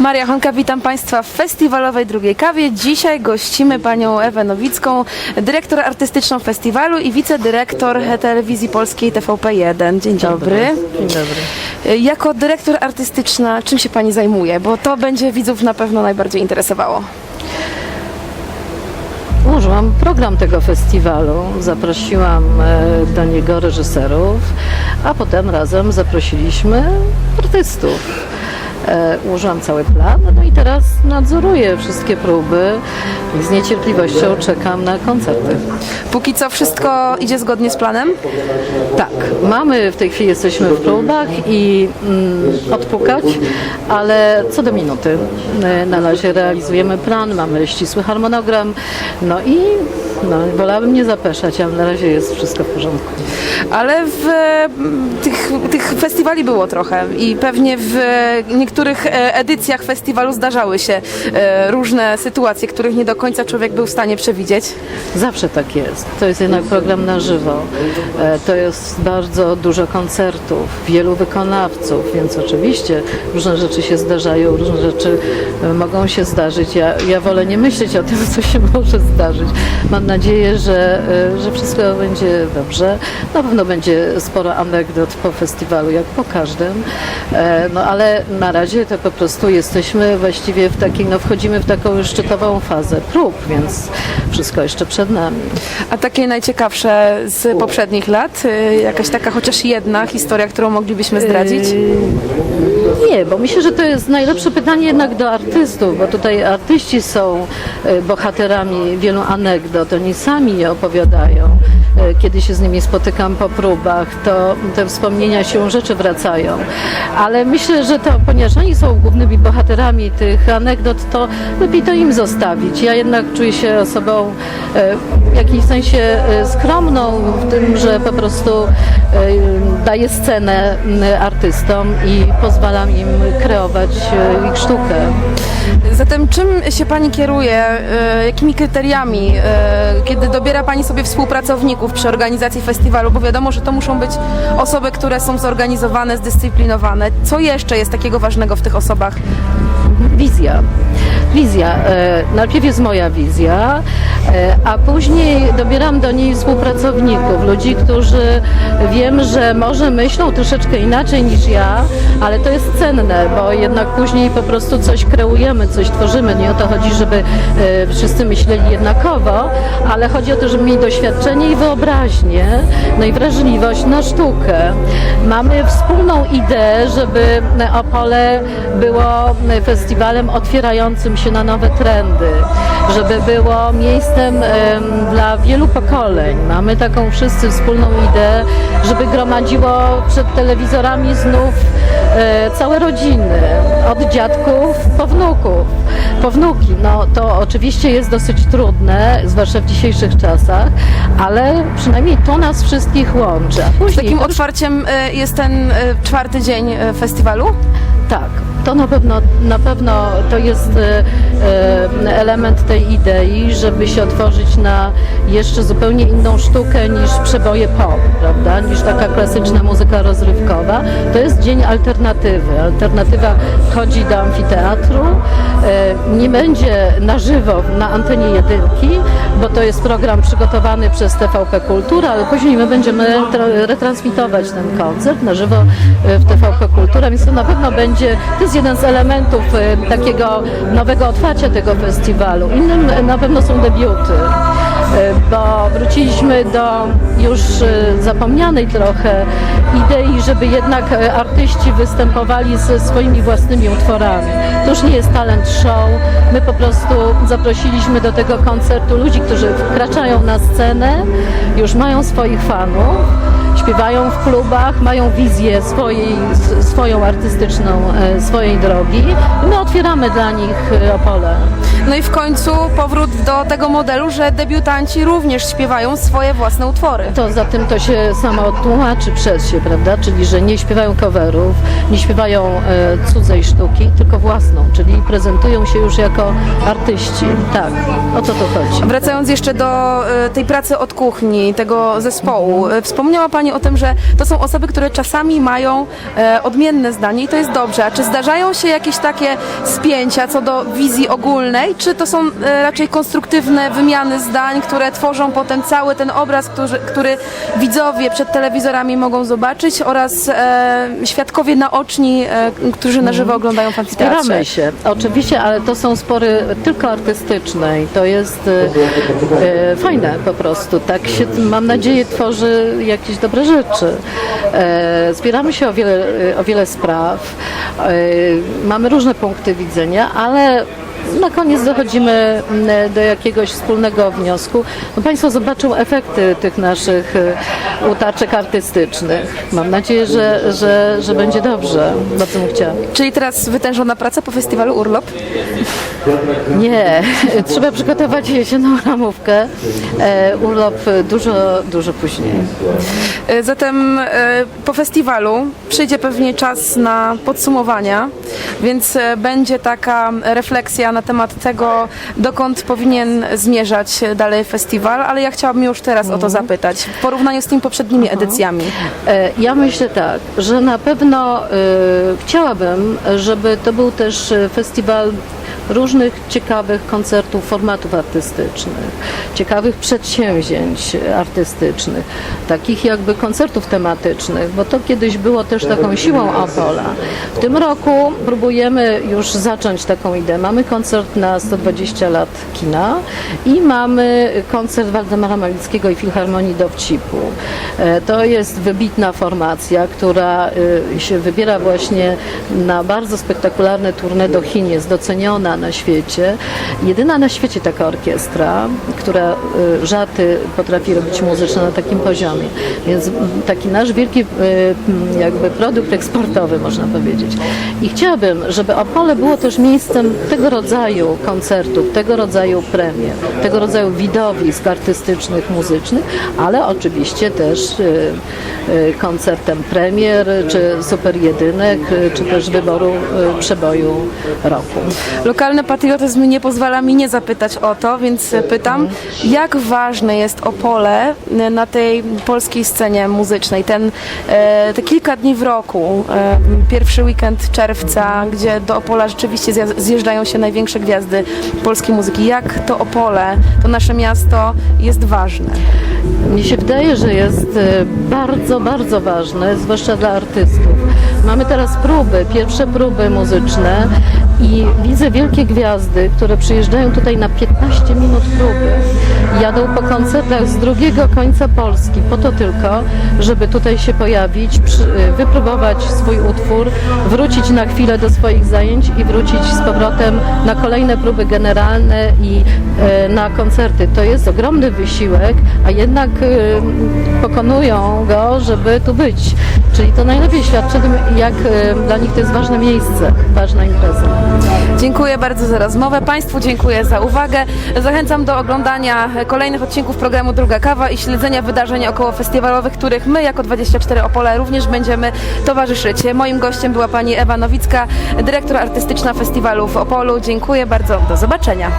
Maria Honka, witam Państwa w festiwalowej drugiej kawie. Dzisiaj gościmy Panią Ewę Nowicką, dyrektor artystyczną festiwalu i wicedyrektor telewizji polskiej TVP1. Dzień dobry. Dzień dobry. Jako dyrektor artystyczna, czym się Pani zajmuje? Bo to będzie widzów na pewno najbardziej interesowało. Ułożyłam program tego festiwalu, zaprosiłam e, do niego reżyserów, a potem razem zaprosiliśmy artystów. E, Ułożyłam cały plan, no i teraz nadzoruję wszystkie próby i z niecierpliwością czekam na koncerty. Póki co wszystko idzie zgodnie z planem? Tak, mamy w tej chwili jesteśmy w próbach i mm, odpukać, ale co do minuty. E, Na razie realizujemy plan, mamy ścisły harmonogram, no i no, wolałabym nie zapeszać, ale na razie jest wszystko w porządku. Ale w, m, tych, tych festiwali było trochę i pewnie w niektórych e, edycjach festiwalu zdarzały się e, różne sytuacje, których nie do końca człowiek był w stanie przewidzieć. Zawsze tak jest. To jest jednak program na żywo. E, To jest bardzo dużo koncertów, wielu wykonawców, więc oczywiście różne rzeczy się zdarzają, różne rzeczy e, mogą się zdarzyć. Ja, ja wolę nie myśleć o tym, co się może zdarzyć. Mam nadzieję, że, e, że wszystko będzie dobrze. Na pewno będzie sporo anegdot po festiwalu, jak po każdym. E, No ale na razie to po prostu jesteśmy właściwie w takiej, no wchodzimy w taką już szczytową fazę prób, więc wszystko jeszcze przed nami. A takie najciekawsze z poprzednich lat? E, Jakaś taka chociaż jedna historia, którą moglibyśmy zdradzić? Nie, bo myślę, że to jest najlepsze pytanie jednak do artystów, bo tutaj artyści są bohaterami wielu anegdot, oni sami je opowiadają. E, Kiedy się z nimi spotykam po próbach, to te wspomnienia się rzeczy wracają. Ale myślę, że to, ponieważ oni są głównymi bohaterami tych anegdot, to lepiej to im zostawić. Ja jednak czuję się osobą e, w jakimś sensie e, skromną w tym, że po prostu e, daję scenę m, artystom i pozwalam im kreować e, ich sztukę. Zatem czym się Pani kieruje, jakimi kryteriami, kiedy dobiera Pani sobie współpracowników przy organizacji festiwalu? Bo wiadomo, że to muszą być osoby, które są zorganizowane, zdyscyplinowane. Co jeszcze jest takiego ważnego w tych osobach? Wizja. Wizja. E, najpierw jest moja wizja, e, a później dobieram do niej współpracowników, ludzi, którzy wiem, że może myślą troszeczkę inaczej niż ja, ale to jest cenne, bo jednak później po prostu coś kreujemy, coś tworzymy. Nie o to chodzi, żeby e, wszyscy myśleli jednakowo, ale chodzi o to, żeby mieli doświadczenie i wyobraźnię, no i wrażliwość na sztukę. Mamy wspólną ideę, żeby Opole było festiwalem otwierającym się na nowe trendy, żeby było miejscem em, dla wielu pokoleń. Mamy taką wszyscy wspólną ideę, żeby gromadziło przed telewizorami znów e, całe rodziny, od dziadków po wnuków, po wnuki. No to oczywiście jest dosyć trudne, zwłaszcza w dzisiejszych czasach, ale przynajmniej to nas wszystkich łączy. Później Takim otwarciem e, jest ten e, czwarty dzień festiwalu? tak, to na pewno, na pewno to jest e, e, element tej idei, żeby się otworzyć na jeszcze zupełnie inną sztukę niż przeboje pop, prawda, niż taka klasyczna muzyka rozrywkowa. To jest dzień alternatywy. Alternatywa wchodzi do amfiteatru, e, nie będzie na żywo na antenie jedynki, bo to jest program przygotowany przez TVP Kultura, ale później my będziemy tra- retransmitować ten koncert na żywo w TVP Kultura, więc to na pewno będzie, to jest jeden z elementów e, takiego nowego otwarcia tego festiwalu. Innym e, na pewno są debiuty, e, bo wróciliśmy do już zapomnianej trochę idei, żeby jednak artyści występowali ze swoimi własnymi utworami. To już nie jest talent show, my po prostu zaprosiliśmy do tego koncertu ludzi, którzy wkraczają na scenę, już mają swoich fanów, śpiewają w klubach, mają wizję swojej, swoją artystyczną, e, swojej drogi. My otwieramy dla nich e, Opole. No i w końcu powrót do tego modelu, że debiutanci również śpiewają swoje własne utwory. To za tym to się samo tłumaczy przez się, prawda? Czyli, że nie śpiewają coverów, nie śpiewają e, cudzej sztuki, tylko własną, czyli prezentują się już jako artyści. Tak, o co to chodzi? Wracając jeszcze do e, tej pracy od kuchni, tego zespołu, e, wspomniała Pani o tym, że to są osoby, które czasami mają e, odmienne zdanie i to jest dobrze. A czy zdarzają się jakieś takie spięcia co do wizji ogólnej, czy to są e, raczej konstruktywne wymiany zdań, które tworzą potem cały ten obraz, który, który widzowie przed telewizorami mogą zobaczyć oraz e, świadkowie naoczni, e, którzy na żywo oglądają fan w? Staramy się, oczywiście, ale to są spory tylko artystyczne i to jest e, e, fajne po prostu. Tak się, mam nadzieję, tworzy jakieś dobre rzeczy. E, zbieramy się o wiele, o wiele spraw, e, mamy różne punkty widzenia, ale na koniec dochodzimy mm, do jakiegoś wspólnego wniosku. No państwo zobaczą efekty tych naszych e, utarczek artystycznych. Mam nadzieję, że, że, że będzie dobrze. Bardzo bym chciała. Czyli teraz wytężona praca po festiwalu Urlop? Nie, trzeba przygotować jesienną ramówkę. E, urlop dużo, dużo później. E, Zatem po festiwalu przyjdzie pewnie czas na podsumowania, więc będzie taka refleksja na temat tego, dokąd powinien zmierzać dalej festiwal, ale ja chciałabym już teraz o to zapytać, w porównaniu z tymi poprzednimi edycjami. E, Ja myślę tak, że na pewno e, chciałabym, żeby to był też e, festiwal różnych ciekawych koncertów, formatów artystycznych, ciekawych przedsięwzięć artystycznych, takich jakby koncertów tematycznych, bo to kiedyś było też taką siłą Opola. W tym roku próbujemy już zacząć taką ideę. Mamy koncert na 120 lat kina i mamy koncert Waldemara Malickiego i Filharmonii Dowcipu. E, To jest wybitna formacja, która y, się wybiera właśnie na bardzo spektakularne tournée do Chin, jest doceniona na świecie. Jedyna na świecie taka orkiestra, która y, żarty potrafi robić muzyczne na takim poziomie. Więc taki nasz wielki y, mm, jakby produkt eksportowy, można powiedzieć. I chciałabym, żeby Opole było też miejscem tego rodzaju koncertów, tego rodzaju premier, tego rodzaju widowisk artystycznych, muzycznych, ale oczywiście też y, koncertem premier, czy super jedynek, czy też wyboru przeboju roku. Lokalny patriotyzm nie pozwala mi nie zapytać o to, więc pytam, jak ważne jest Opole na tej polskiej scenie muzycznej? Ten, e, te kilka dni w roku, e, pierwszy weekend czerwca, gdzie do Opola rzeczywiście zjeżdżają się największe gwiazdy polskiej muzyki. Jak to Opole, to nasze miasto jest ważne? Mnie się wydaje, że jest e, bardzo, bardzo ważne, zwłaszcza dla artystów. Mamy teraz próby, pierwsze próby muzyczne i widzę wielkie gwiazdy, które przyjeżdżają tutaj na 15 minut próby. Jadą po koncertach z drugiego końca Polski, po to tylko, żeby tutaj się pojawić, e, wypróbować swój utwór, wrócić na chwilę do swoich zajęć i wrócić z powrotem na kolejne próby generalne i e, na koncerty. To jest ogromny wysiłek, a jednak e, pokonują go, żeby tu być. Czyli to najlepiej świadczy tym, jak dla nich to jest ważne miejsce, ważna impreza. Dziękuję bardzo za rozmowę. Państwu dziękuję za uwagę. Zachęcam do oglądania kolejnych odcinków programu Druga Kawa i śledzenia wydarzeń około festiwalowych, których my jako 24 Opole również będziemy towarzyszyć. Moim gościem była pani Ewa Nowicka, dyrektor artystyczna festiwalu w Opolu. Dziękuję bardzo. Do zobaczenia.